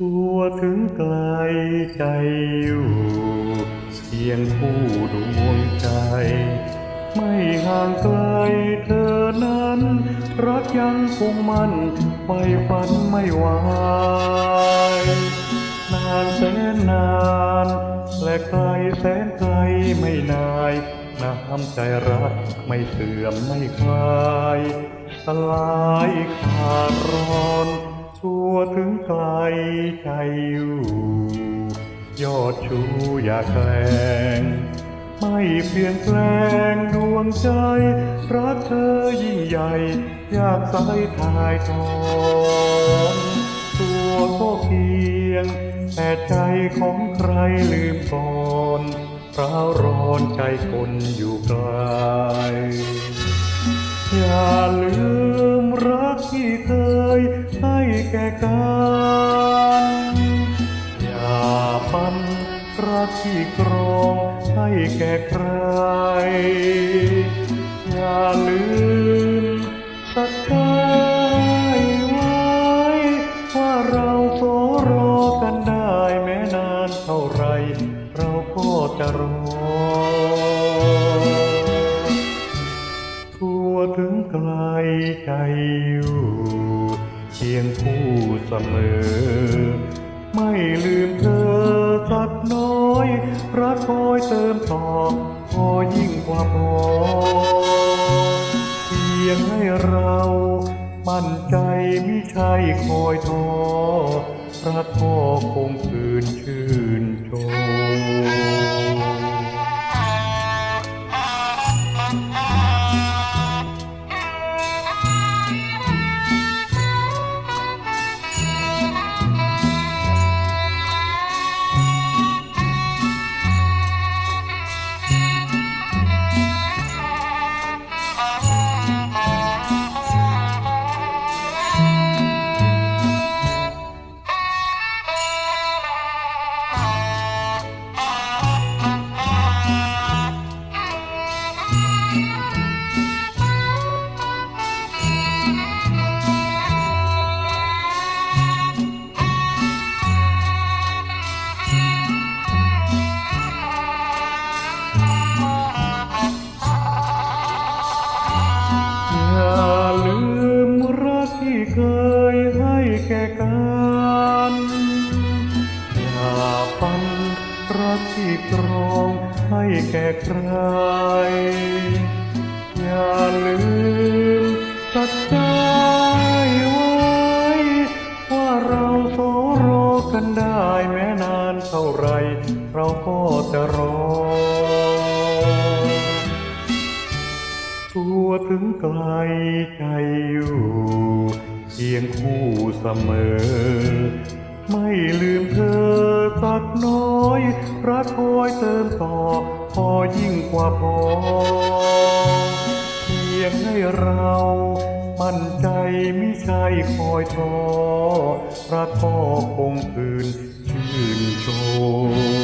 ตัวถึงไกลใจอยู่เพียงผู้ดวงใจ ไม่ห่างไกลเธอนั้น รักยังคงมั่นไฟฝันไม่ไหวนานแสนนานและไกลแสนไกลไม่นายน้ำใจรักไม่เสื่อมไม่คลายสลายขาดร้อน ตัวถึงไกลใจอยู่ ยอดชูอย่าแกล้งไม่เปลี่ยนแปลงดวงใจ รักเธอยิ่งใหญ่ อยากสายทายทอนตัวก็เพียง แต่ใจของใครลืมก่อนร้าวร้อนใจคนอยู่ไกลอย่าลืม ยให้แก่กันอย่าปันรักที่กรองให้แก่ใคร อย่าลืมสักใจไว้ ว่าเราโสรอกันได้แม้นานเท่าไร เราก็จะรอทั่วถึงไกลใจ เคียงคู่เสมอ ไม่ลืมเธอสักน้อย รักคอยเติมต่อพอยิ่งกว่าพอ เพียงให้เรามั่นใจไมิใช่คอยทอรักก็คงคืนชื่นชม รักที่กรองให้แก่ใคร อย่าลืมสัจใจไว้ ว่าเราโสรอกันได้แม้นานเท่าไร เราก็จะรอตัวถึงไกลใจอยู่เคียงคู่เสมอ ไม่ลืมเธอสักน้อยรักคอยเติมต่อ พอยิ่งกว่าพอ เพียงให้เรามั่นใจไม่ใช่คอยทอรักก็คงคืนชื่นชม